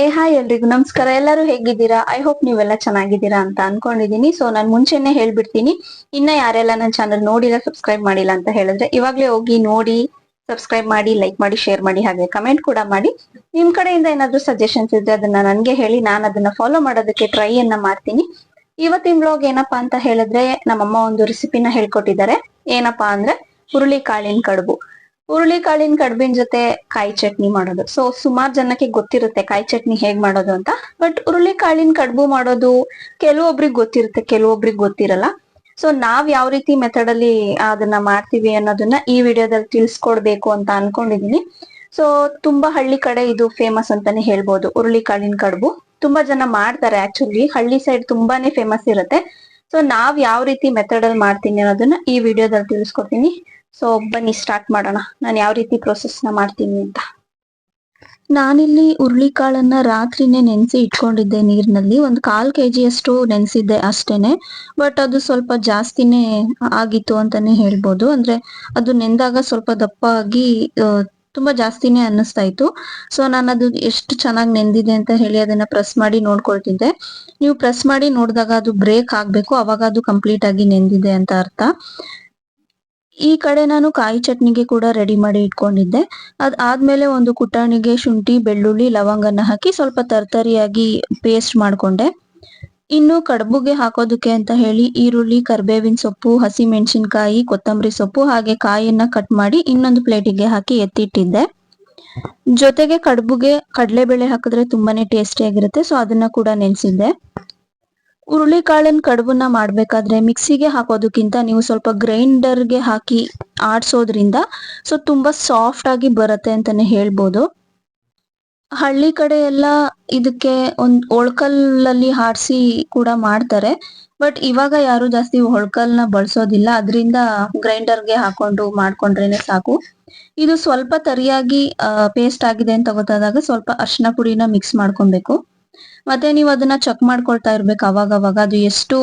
ಏ, ಹಾಯ್ ಎಲ್ರಿಗೂ. ನಮಸ್ಕಾರ. ಎಲ್ಲರೂ ಹೇಗಿದ್ದೀರಾ? ಐ ಹೋಪ್ ನೀವೆಲ್ಲ ಚೆನ್ನಾಗಿದ್ದೀರಾ ಅಂತ ಅನ್ಕೊಂಡಿದೀನಿ ಸೊ ನಾನು ಮುಂಚೆನೆ ಹೇಳ್ಬಿಡ್ತೀನಿ. ಇನ್ನ ಯಾರೆಲ್ಲ ನನ್ನ ಚಾನಲ್ ನೋಡಿಲ್ಲ ಸಬ್ಸ್ಕ್ರೈಬ್ ಮಾಡಿಲ್ಲ ಅಂತ ಹೇಳಿದ್ರೆ, ಇವಾಗ್ಲೇ ಹೋಗಿ ನೋಡಿ ಸಬ್ಸ್ಕ್ರೈಬ್ ಮಾಡಿ ಲೈಕ್ ಮಾಡಿ ಶೇರ್ ಮಾಡಿ, ಹಾಗೆ ಕಮೆಂಟ್ ಕೂಡ ಮಾಡಿ. ನಿಮ್ ಕಡೆಯಿಂದ ಏನಾದ್ರು ಸಜೆಷನ್ಸ್ ಇದ್ರೆ ಅದನ್ನ ನನ್ಗೆ ಹೇಳಿ, ನಾನು ಅದನ್ನ ಫಾಲೋ ಮಾಡೋದಕ್ಕೆ ಟ್ರೈ ಅನ್ನ ಮಾಡ್ತೀನಿ. ಇವತ್ತಿನ ಬ್ಲಾಗ್ ಏನಪ್ಪಾ ಅಂತ ಹೇಳಿದ್ರೆ, ನಮ್ಮಮ್ಮ ಒಂದು ರೆಸಿಪಿನ ಹೇಳ್ಕೊಟ್ಟಿದ್ದಾರೆ. ಏನಪ್ಪಾ ಅಂದ್ರೆ ಹುರುಳಿ ಕಾಳಿನ ಕಡುಬು. ಹುರುಳಿ ಕಾಳಿನ ಕಡ್ಬಿನ ಜೊತೆ ಕಾಯಿ ಚಟ್ನಿ ಮಾಡೋದು. ಸೊ ಸುಮಾರು ಜನಕ್ಕೆ ಗೊತ್ತಿರುತ್ತೆ ಕಾಯಿ ಚಟ್ನಿ ಹೇಗ್ ಮಾಡೋದು ಅಂತ. ಬಟ್ ಹುರುಳಿ ಕಾಳಿನ ಕಡ್ಬು ಮಾಡೋದು ಕೆಲವೊಬ್ರಿಗೆ ಗೊತ್ತಿರುತ್ತೆ, ಕೆಲವೊಬ್ರಿಗೆ ಗೊತ್ತಿರಲ್ಲ. ಸೊ ನಾವ್ ಯಾವ ರೀತಿ ಮೆಥಡ್ ಅಲ್ಲಿ ಅದನ್ನ ಮಾಡ್ತೀವಿ ಅನ್ನೋದನ್ನ ಈ ವಿಡಿಯೋದಲ್ಲಿ ತಿಳಿಸ್ಕೊಡ್ಬೇಕು ಅಂತ ಅನ್ಕೊಂಡಿದೀನಿ. ಸೊ ತುಂಬಾ ಹಳ್ಳಿ ಕಡೆ ಇದು ಫೇಮಸ್ ಅಂತಾನೆ ಹೇಳ್ಬೋದು ಹುರುಳಿ ಕಾಳಿನ ಕಡ್ಬು. ತುಂಬಾ ಜನ ಮಾಡ್ತಾರೆ ಆಕ್ಚುಲಿ ಹಳ್ಳಿ ಸೈಡ್ ತುಂಬಾನೇ ಫೇಮಸ್ ಇರುತ್ತೆ. ಸೊ ನಾವ್ ಯಾವ ರೀತಿ ಮೆಥಡ್ ಅಲ್ಲಿ ಮಾಡ್ತೀನಿ ಅನ್ನೋದನ್ನ ಈ ವಿಡಿಯೋದಲ್ಲಿ ತಿಳಿಸ್ಕೊಡ್ತೀನಿ. ಸೊ ಬನ್ನಿ ಸ್ಟಾರ್ಟ್ ಮಾಡೋಣ. ನಾನು ಯಾವ ರೀತಿ ಪ್ರೊಸೆಸ್ನ ಮಾಡ್ತೀನಿ ಅಂತ. ನಾನಿಲ್ಲಿ ಹುರುಳಿಕಾಳನ್ನ ರಾತ್ರಿನೇ ನೆನೆಸಿ ಇಟ್ಕೊಂಡಿದ್ದೆ ನೀರಿನಲ್ಲಿ. ಒಂದು ಕಾಲ್ ಕೆ ಅಷ್ಟು ನೆನೆಸಿದ್ದೆ ಅಷ್ಟೇನೆ. ಬಟ್ ಅದು ಸ್ವಲ್ಪ ಜಾಸ್ತಿನೇ ಆಗಿತ್ತು ಅಂತಾನೆ ಹೇಳ್ಬೋದು. ಅಂದ್ರೆ ಅದು ನೆಂದಾಗ ಸ್ವಲ್ಪ ದಪ್ಪ ಆಗಿ ತುಂಬಾ ಜಾಸ್ತಿನೇ ಅನ್ನಿಸ್ತಾ ಇತ್ತು. ಸೊ ನಾನು ಅದು ಎಷ್ಟು ಚೆನ್ನಾಗಿ ನೆಂದಿದೆ ಅಂತ ಹೇಳಿ ಅದನ್ನ ಪ್ರೆಸ್ ಮಾಡಿ ನೋಡ್ಕೊಳ್ತಿದ್ದೆ. ನೀವು ಪ್ರೆಸ್ ಮಾಡಿ ನೋಡಿದಾಗ ಅದು ಬ್ರೇಕ್ ಆಗ್ಬೇಕು. ಅವಾಗ ಅದು ಕಂಪ್ಲೀಟ್ ಆಗಿ ನೆಂದಿದೆ ಅಂತ ಅರ್ಥ. ಈ ಕಡೆ ನಾನು ಕಾಯಿ ಚಟ್ನಿಗೆ ಕೂಡ ರೆಡಿ ಮಾಡಿ ಇಟ್ಕೊಂಡಿದ್ದೆ. ಅದ್ ಆದ್ಮೇಲೆ ಒಂದು ಕುಟಾಣಿಗೆ ಶುಂಠಿ, ಬೆಳ್ಳುಳ್ಳಿ, ಲವಂಗನ ಹಾಕಿ ಸ್ವಲ್ಪ ತರ್ತರಿಯಾಗಿ ಪೇಸ್ಟ್ ಮಾಡ್ಕೊಂಡೆ. ಇನ್ನು ಕಡುಬುಗೆ ಹಾಕೋದಕ್ಕೆ ಅಂತ ಹೇಳಿ ಈರುಳ್ಳಿ, ಕರ್ಬೇವಿನ ಸೊಪ್ಪು ಹಸಿ ಮೆಣಸಿನಕಾಯಿ ಕೊತ್ತಂಬರಿ ಸೊಪ್ಪು ಹಾಗೆ ಕಾಯಿಯನ್ನ ಕಟ್ ಮಾಡಿ ಇನ್ನೊಂದು ಪ್ಲೇಟಿಗೆ ಹಾಕಿ ಎತ್ತಿಟ್ಟಿದ್ದೆ. ಜೊತೆಗೆ ಕಡುಬುಗೆ ಕಡಲೆಬೇಳೆ ಹಾಕಿದ್ರೆ ತುಂಬಾನೇ ಟೇಸ್ಟಿ ಆಗಿರುತ್ತೆ ಸೊ ಅದನ್ನ ಕೂಡ ನೆನೆಸಿದ್ದೆ. ಹುರುಳಿಕಾಳಿನ ಕಡುಬನ್ನ ಮಾಡ್ಬೇಕಾದ್ರೆ ಮಿಕ್ಸಿಗೆ ಹಾಕೋದಕ್ಕಿಂತ ನೀವು ಸ್ವಲ್ಪ ಗ್ರೈಂಡರ್ಗೆ ಹಾಕಿ ಆಡ್ಸೋದ್ರಿಂದ ಸೊ ತುಂಬಾ ಸಾಫ್ಟ್ ಆಗಿ ಬರುತ್ತೆ ಅಂತಾನೆ ಹೇಳ್ಬೋದು. ಹಳ್ಳಿ ಕಡೆ ಎಲ್ಲ ಇದಕ್ಕೆ ಒಂದ್ ಒಳ್ಕಲ್ಲಲ್ಲಿ ಹಾಡ್ಸಿ ಕೂಡ ಮಾಡ್ತಾರೆ. ಬಟ್ ಇವಾಗ ಯಾರು ಜಾಸ್ತಿ ಒಳ್ಕಲ್ನ ಬಳಸೋದಿಲ್ಲ. ಅದರಿಂದ ಗ್ರೈಂಡರ್ಗೆ ಹಾಕೊಂಡು ಮಾಡ್ಕೊಂಡ್ರೇನೆ ಸಾಕು. ಇದು ಸ್ವಲ್ಪ ತರಿಯಾಗಿ ಪೇಸ್ಟ್ ಆಗಿದೆ ಅಂತ ಗೊತ್ತಾದಾಗ ಸ್ವಲ್ಪ ಅರ್ಶಿನ ಪುಡಿನ ಮಿಕ್ಸ್ ಮಾಡ್ಕೊಬೇಕು. ಮತ್ತೆ ನೀವು ಅದನ್ನ ಚೆಕ್ ಮಾಡ್ಕೊಳ್ತಾ ಇರ್ಬೇಕು ಅವಾಗ ಅವಾಗ ಅದು ಎಷ್ಟು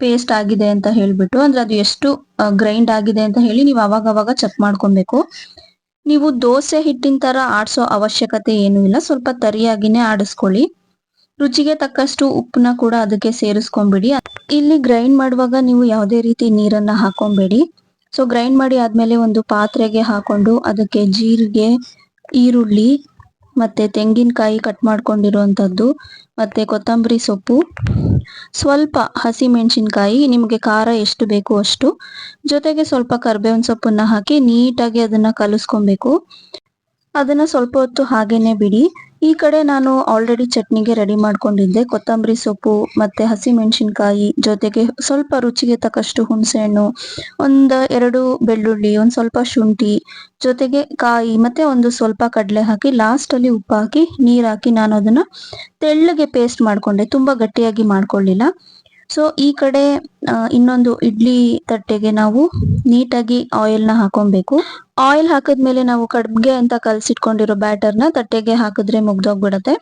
ಪೇಸ್ಟ್ ಆಗಿದೆ ಅಂತ ಹೇಳ್ಬಿಟ್ಟು, ಅಂದ್ರೆ ಅದು ಎಷ್ಟು ಗ್ರೈಂಡ್ ಆಗಿದೆ ಅಂತ ಹೇಳಿ ನೀವು ಅವಾಗ ಅವಾಗ ಚೆಕ್ ಮಾಡ್ಕೊಬೇಕು. ನೀವು ದೋಸೆ ಹಿಟ್ಟಿನ ತರ ಆಡ್ಸೋ ಅವಶ್ಯಕತೆ ಏನು ಇಲ್ಲ. ಸ್ವಲ್ಪ ತರಿಯಾಗಿನೇ ಆಡಿಸ್ಕೊಳ್ಳಿ. ರುಚಿಗೆ ತಕ್ಕಷ್ಟು ಉಪ್ಪನ್ನ ಕೂಡ ಅದಕ್ಕೆ ಸೇರಿಸ್ಕೊಂಡ್ಬಿಡಿ ಇಲ್ಲಿ ಗ್ರೈಂಡ್ ಮಾಡುವಾಗ ನೀವು ಯಾವುದೇ ರೀತಿ ನೀರನ್ನ ಹಾಕೊಂಬೇಡಿ. ಸೊ ಗ್ರೈಂಡ್ ಮಾಡಿ ಆದ್ಮೇಲೆ ಒಂದು ಪಾತ್ರೆಗೆ ಹಾಕೊಂಡು ಅದಕ್ಕೆ ಜೀರಿಗೆ, ಈರುಳ್ಳಿ ಮತ್ತೆ ತೆಂಗಿನಕಾಯಿ ಕಟ್ ಮಾಡ್ಕೊಂಡಿರುವಂಥದ್ದು ಮತ್ತೆ ಕೊತ್ತಂಬರಿ ಸೊಪ್ಪು. ಸ್ವಲ್ಪ ಹಸಿ ಮೆಣಸಿನ್ಕಾಯಿ, ನಿಮಗೆ ಖಾರ ಎಷ್ಟು ಬೇಕು ಅಷ್ಟು. ಜೊತೆಗೆ ಸ್ವಲ್ಪ ಕರ್ಬೇವಿನ ಸೊಪ್ಪನ್ನ ಹಾಕಿ ನೀಟಾಗಿ ಅದನ್ನ ಕಲಿಸ್ಕೊಬೇಕು. ಅದನ್ನ ಸ್ವಲ್ಪ ಹೊತ್ತು ಹಾಗೇನೆ ಬಿಡಿ. ಈ ಕಡೆ ನಾನು ಆಲ್ರೆಡಿ ಚಟ್ನಿಗೆ ರೆಡಿ ಮಾಡ್ಕೊಂಡಿದ್ದೆ. ಕೊತ್ತಂಬರಿ ಸೊಪ್ಪು ಮತ್ತು ಹಸಿ ಮೆಣಸಿನ್ಕಾಯಿ ಜೊತೆಗೆ ಸ್ವಲ್ಪ ರುಚಿಗೆ ತಕ್ಕಷ್ಟು ಹುಣಸೆಹಣ್ಣು, ಒಂದು ಎರಡು ಬೆಳ್ಳುಳ್ಳಿ, ಒಂದು ಸ್ವಲ್ಪ ಶುಂಠಿ, ಜೊತೆಗೆ ಕಾಯಿ ಮತ್ತೆ ಒಂದು ಸ್ವಲ್ಪ ಕಡಲೆ ಹಾಕಿ ಲಾಸ್ಟಲ್ಲಿ ಉಪ್ಪು ಹಾಕಿ ನೀರು ಹಾಕಿ ನಾನು ಅದನ್ನು ತೆಳ್ಳಗೆ ಪೇಸ್ಟ್ ಮಾಡಿಕೊಂಡೆ. ತುಂಬ ಗಟ್ಟಿಯಾಗಿ ಮಾಡ್ಕೊಳ್ಳಿಲ್ಲ. ಸೊ ಈ ಕಡೆ ಇನ್ನೊಂದು ಇಡ್ಲಿ ತಟ್ಟೆಗೆ ನಾವು ನೀಟಾಗಿ ಆಯಿಲ್ನ ಹಾಕೊಬೇಕು. ಆಯಿಲ್ ಹಾಕಿದ್ಮೇಲೆ ನಾವು ಕಡ್ಗೆ ಅಂತ ಕಲ್ಸಿಟ್ಕೊಂಡಿರೋ ಬ್ಯಾಟರ್ನ ತಟ್ಟೆಗೆ ಹಾಕಿದ್ರೆ ಮುಗ್ದೋಗ್ಬಿಡತ್ತೆ.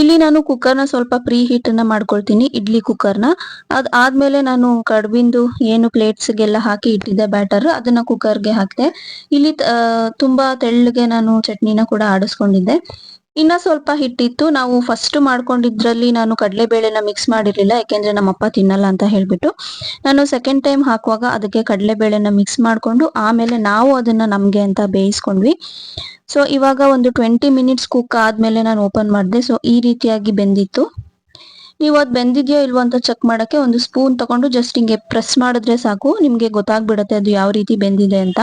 ಇಲ್ಲಿ ನಾನು ಕುಕ್ಕರ್ನ ಸ್ವಲ್ಪ ಪ್ರೀ ಹೀಟ್ ಅನ್ನ ಮಾಡ್ಕೊಳ್ತೀನಿ, ಇಡ್ಲಿ ಕುಕ್ಕರ್ನ. ಅದ್ ಆದ್ಮೇಲೆ ನಾನು ಕಡ್ಬಿಂದು ಏನು ಪ್ಲೇಟ್ಸ್ ಗೆಲ್ಲ ಹಾಕಿ ಇಟ್ಟಿದ್ದೆ ಬ್ಯಾಟರ್ ಅದನ್ನ ಕುಕ್ಕರ್ಗೆ ಹಾಕಿದೆ. ಇಲ್ಲಿ ತುಂಬಾ ತೆಳ್ಳಗೆ ನಾನು ಚಟ್ನಿನ ಕೂಡ ಆಡಿಸ್ಕೊಂಡಿದ್ದೆ. ಇನ್ನ ಸ್ವಲ್ಪ ಹಿಟ್ಟಿತ್ತು. ನಾವು ಫಸ್ಟ್ ಮಾಡ್ಕೊಂಡಿದ್ರಲ್ಲಿ ನಾನು ಕಡಲೆಬೇಳೆನ ಮಿಕ್ಸ್ ಮಾಡಿರ್ಲಿಲ್ಲ. ಯಾಕೆಂದ್ರೆ ನಮ್ಮಪ್ಪ ತಿನ್ನಲ್ಲ ಅಂತ ಹೇಳ್ಬಿಟ್ಟು. ನಾನು ಸೆಕೆಂಡ್ ಟೈಮ್ ಹಾಕುವಾಗ ಅದಕ್ಕೆ ಕಡಲೆಬೇಳೆನ ಮಿಕ್ಸ್ ಮಾಡ್ಕೊಂಡು ಆಮೇಲೆ ನಾವು ಅದನ್ನ ನಮಗೆ ಅಂತ ಬೇಯಿಸ್ಕೊಂಡ್ವಿ. ಸೊ ಇವಾಗ ಒಂದು ಟ್ವೆಂಟಿ ಮಿನಿಟ್ಸ್ ಕುಕ್ ಆದ್ಮೇಲೆ ನಾನು ಓಪನ್ ಮಾಡಿದೆ. ಸೊ ಈ ರೀತಿಯಾಗಿ ಬೆಂದಿತ್ತು. ನೀವು ಅದು ಬೆಂದಿದೆಯೋ ಇಲ್ವೋ ಅಂತ ಚೆಕ್ ಮಾಡಕ್ಕೆ ಒಂದು ಸ್ಪೂನ್ ತಗೊಂಡು ಜಸ್ಟ್ ಹಿಂಗೆ ಪ್ರೆಸ್ ಮಾಡಿದ್ರೆ ಸಾಕು. ನಿಮ್ಗೆ ಗೊತ್ತಾಗ್ಬಿಡತ್ತೆ ಅದು ಯಾವ ರೀತಿ ಬೆಂದಿದೆ ಅಂತ.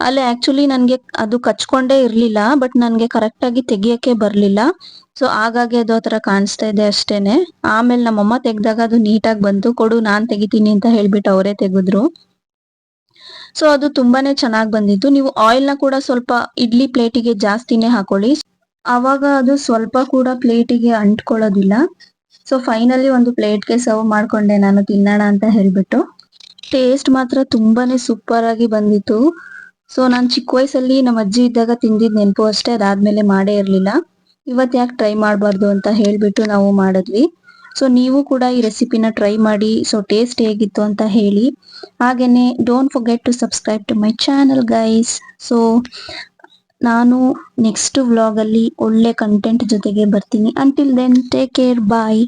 ಅಲ್ಲಿ ಆಕ್ಚುಲಿ ನನಗೆ ಅದು ಕಚ್ಕೊಂಡೇ ಇರ್ಲಿಲ್ಲ ಬಟ್ ನನಗೆ ಕರೆಕ್ಟಾಗಿ ತೆಗಿಯಕ್ಕೆ ಬರ್ಲಿಲ್ಲ. ಸೊ ಹಾಗಾಗಿ ಅದು ಆತರ ಕಾಣಿಸ್ತಾ ಇದೆ ಅಷ್ಟೇನೆ. ಆಮೇಲೆ ನಮ್ಮಮ್ಮ ತೆಗ್ದಾಗ ಅದು ನೀಟಾಗಿ ಬಂತು ಕೊಡು, ನಾನ್ ತೆಗಿತೀನಿ ಅಂತ ಹೇಳ್ಬಿಟ್ಟು ಅವರೇ ತೆಗೆದ್ರು. ಸೊ ಅದು ತುಂಬಾನೇ ಚೆನ್ನಾಗಿ ಬಂದಿತ್ತು. ನೀವು ಆಯಿಲ್ನ ಕೂಡ ಸ್ವಲ್ಪ ಇಡ್ಲಿ ಪ್ಲೇಟಿಗೆ ಜಾಸ್ತಿನೇ ಹಾಕೊಳ್ಳಿ. ಅವಾಗ ಅದು ಸ್ವಲ್ಪ ಕೂಡ ಪ್ಲೇಟಿಗೆ ಅಂಟ್ಕೊಳ್ಳೋದಿಲ್ಲ. ಸೊ ಫೈನಲಿ ಒಂದು ಪ್ಲೇಟ್ಗೆ ಸರ್ವ್ ಮಾಡ್ಕೊಂಡೆ ನಾನು, ತಿನ್ನೋಣ ಅಂತ ಹೇಳ್ಬಿಟ್ಟು. ಟೇಸ್ಟ್ ಮಾತ್ರ ತುಂಬಾನೇ ಸೂಪರ್ ಆಗಿ ಬಂದಿತ್ತು. ಸೊ ನಾನು ಚಿಕ್ಕ ವಯಸ್ಸಲ್ಲಿ ನಮ್ಮ ಅಜ್ಜಿ ಇದ್ದಾಗ ತಿಂದಿದ್ ನೆನಪು ಅಷ್ಟೇ, ಅದಾದ್ಮೇಲೆ ಮಾಡೇ ಇರಲಿಲ್ಲ. ಇವತ್ ಯಾಕೆ ಟ್ರೈ ಮಾಡಬಾರ್ದು ಅಂತ ಹೇಳ್ಬಿಟ್ಟು ನಾವು ಮಾಡಿದ್ವಿ. ಸೊ ನೀವು ಕೂಡ ಈ ರೆಸಿಪಿನ ಟ್ರೈ ಮಾಡಿ ಸೊ ಟೇಸ್ಟ್ ಹೇಗಿತ್ತು ಅಂತ ಹೇಳಿ. ಹಾಗೇನೆ don't forget to subscribe to my channel guys so ನಾನು ನೆಕ್ಸ್ಟ್ ವ್ಲಾಗಲ್ಲಿ ಒಳ್ಳೆ ಕಂಟೆಂಟ್ ಜೊತೆಗೆ ಬರ್ತೀನಿ. Until then take care bye